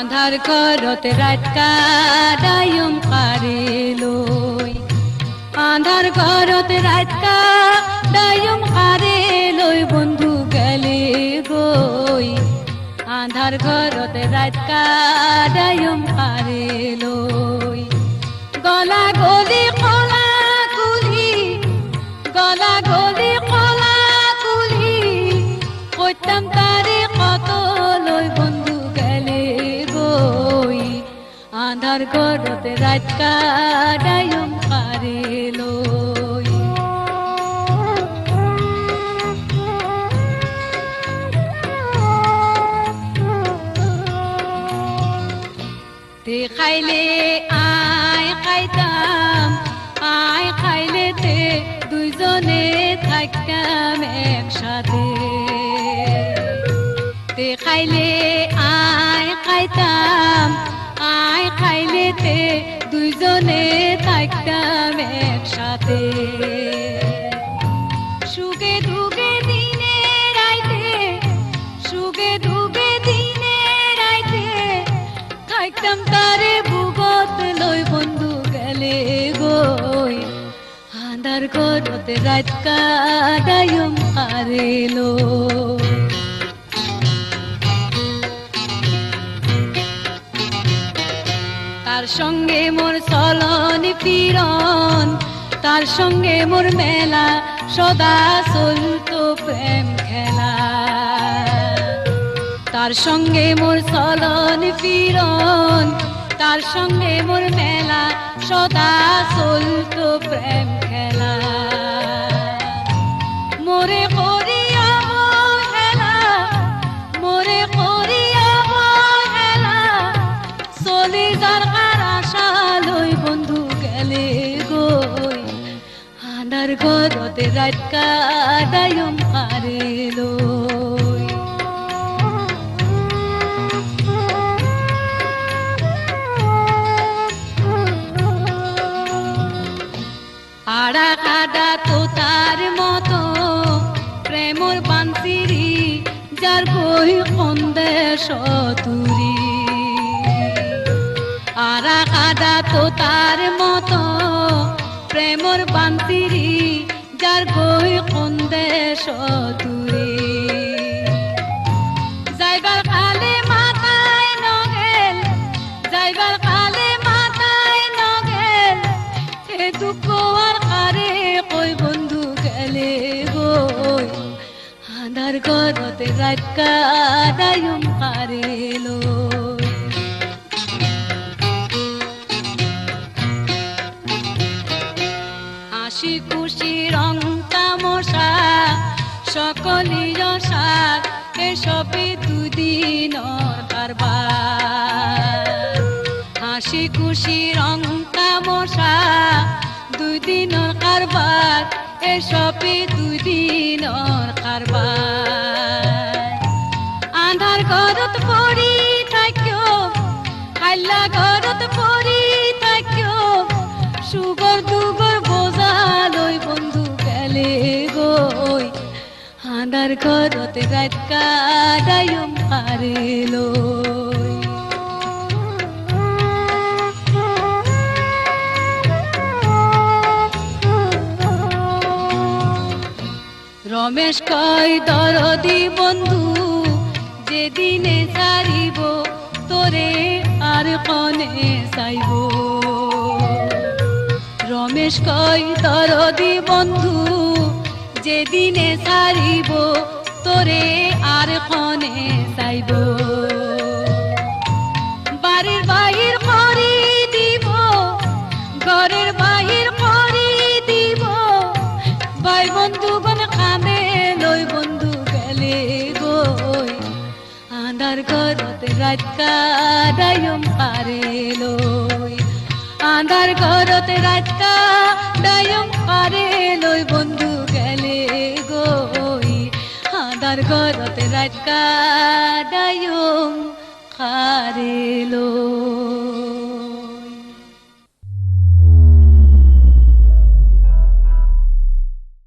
আধার ঘরত রাত কাদায়ম কারে লই আধার ঘরত রাত কাদায়ম কারে লই বন্ধু গেলে গই আধার ঘরত রাত কাদায়ম কারে লই গলা গলি আধার ঘরতে রাত কাটায়ম খাইলে আয় খাইতাম, আয় খাইলে তে দুইজনে থাকতাম একসাথে। তে খাইলে আয় খাইতাম আয় খাইলে তে দুইজনে থাকতাম একসাথে। সুগে দুগে দিনে রাইতে সুগে দুগে দিনে রাইতে, থাকতাম তারে বুগত লই বন্ধু গেলে গই। আন্ধার ঘরতে রাত কাদায়ম আরে লই। তার সঙ্গে মোর চলন পীরন তার সঙ্গে মোর মেলা সদা চলতো প্রেম খেলা। তার সঙ্গে মোর চলন পীরন তার সঙ্গে মোর মেলা সদা চলতো প্রেম খেলা। মোরে আনার ঘরতে রাত কাদায়ম পারে লই আড়া কাদা তো তার মতো প্রেমর বান্তিরি যার বই সন্দেশ তুরি আরা কাদা তো তার মতো প্রেমর বান্তিরি, যার বই সন্দেশ তুরি যাইবার কালে মাথায় নগেল, যাইবার কালে মাথায় নগেল দুঃখ আর কারে কই বন্ধু গেলে গই আধার ঘরতে রাত কাদায়ম কারে লই হাসি খুশি রং তামসা সকলি সার এসবে দুদিন কারবার হাসি খুশি রং তামসা দুই দিনর কারবার এসবে দুই দিনর কারবার আন্ধার ঘরত পড়ি থাকিও হাল্লা ঘরত পড়ি থাকিও সুগর দুগর গেলে গই আন্ধার ঘরত রাত কাদায়ম পারে লই রমেশ কয়, দরদি বন্ধু, যেদিনে সারিব তোরে আর কনে চাইব। রমেশ কয়, দরদি বন্ধু যেদিনে সারিব তোরে আর কনে চাইব। বাড়ির বাহির করি দিব, ঘরের বাহির করি দিব। ভাই বন্ধুগণ কামে লই বন্ধু গেলে গই আন্ধার ঘরতে রাত কাদায়ম পারে লই। আন্ধার ঘরতে রাত ডায়ম পারে লই বন্ধু গেলে গই। আন্ধার ঘরতে রাত ডায়ম পারে লই